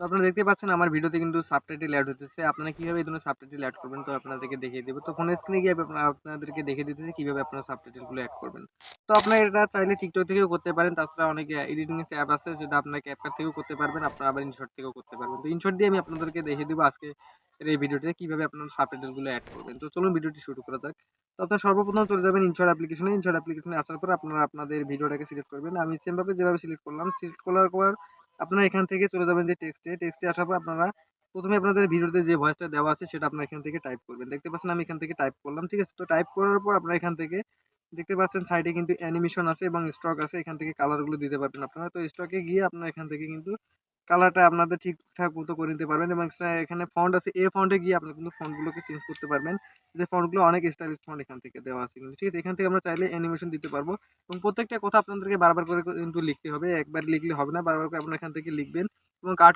তো আপনারা দেখতে পাচ্ছেন আমার ভিডিওতে কিন্তু সাবটাইটেল অ্যাড হতেছে আপনারা কীভাবে এই ধরনের সাবটাইটেল অ্যাড করবেন তো আপনাদেরকে দেখিয়ে দেবো। তো ফোনের স্ক্রিনে গিয়ে আপনাদেরকে দেখিয়ে দিতেছে কীভাবে আপনারা সাবটাইটেলগুলো অ্যাড করবেন। তো আপনারা এটা চাইলে টিকটক থেকেও করতে পারেন, তাছাড়া অনেক এডিটিং অ্যাপ আছে যেটা আপনার ক্যাপকাট থেকেও করতে পারবেন, আপনারা আবার ইনশর্ট থেকেও করতে পারবেন। তো ইনশর্ট দিয়ে আমি আপনাদেরকে দেখিয়ে দেবো আজকে এই ভিডিওতে কীভাবে আপনারা সাবটাইটেলগুলো অ্যাড করবেন। তো চলুন ভিডিওটি শুরু করা যাক। তো আপনারা সর্বপ্রথম চলে যাবেন ইনশর্ট অ্যাপ্লিকেশনে ইনশর্ট অ্যাপ্লিকেশনে আসার পর আপনারা আপনাদের ভিডিওটাকে সিলেক্ট করবেন। আমি সেমভাবে যেভাবে সিলেক্ট করলাম সিলেক্ট করার পর আপনারা এখান থেকে চলে যাবেন যে টেক্সটে টেক্সটে আসার পর আপনারা প্রথমে আপনাদের ভিডিওতে যে ভয়েসটা দেওয়া আছে, সেটা আপনারা এখান থেকে টাইপ করবেন। দেখতে পাচ্ছেন আমি এখান থেকে টাইপ করলাম, ঠিক আছে? তো টাইপ করার পর আপনারা এখান থেকে দেখতে পাচ্ছেন সাইডে কিন্তু অ্যানিমেশন আছে এবং স্টক আছে। এখান থেকে কালারগুলো দিতে পারবেন আপনারা। তো স্টকে গিয়ে আপনারা এখান থেকে কিন্তু কালারটা আপনাদের ঠিকঠাক মতো করে নিতে পারবেন এবং এখানে ফন্ট আছে এ ফন্টে গিয়ে আপনি কিন্তু ফন্টগুলোকে চেঞ্জ করতে পারবেন। যে ফন্টগুলো অনেক স্টাইলিশ ফন্ট এখান থেকে দেওয়া আছে কিন্তু, ঠিক আছে? এখান থেকে আমরা চাইলে অ্যানিমেশন দিতে পারব এবং প্রত্যেকটা কথা আপনাদেরকে বারবার করে কিন্তু লিখতে হবে। একবার লিখলে হবে না, বারবার করে আপনারা এখান থেকে লিখবেন এবং কাট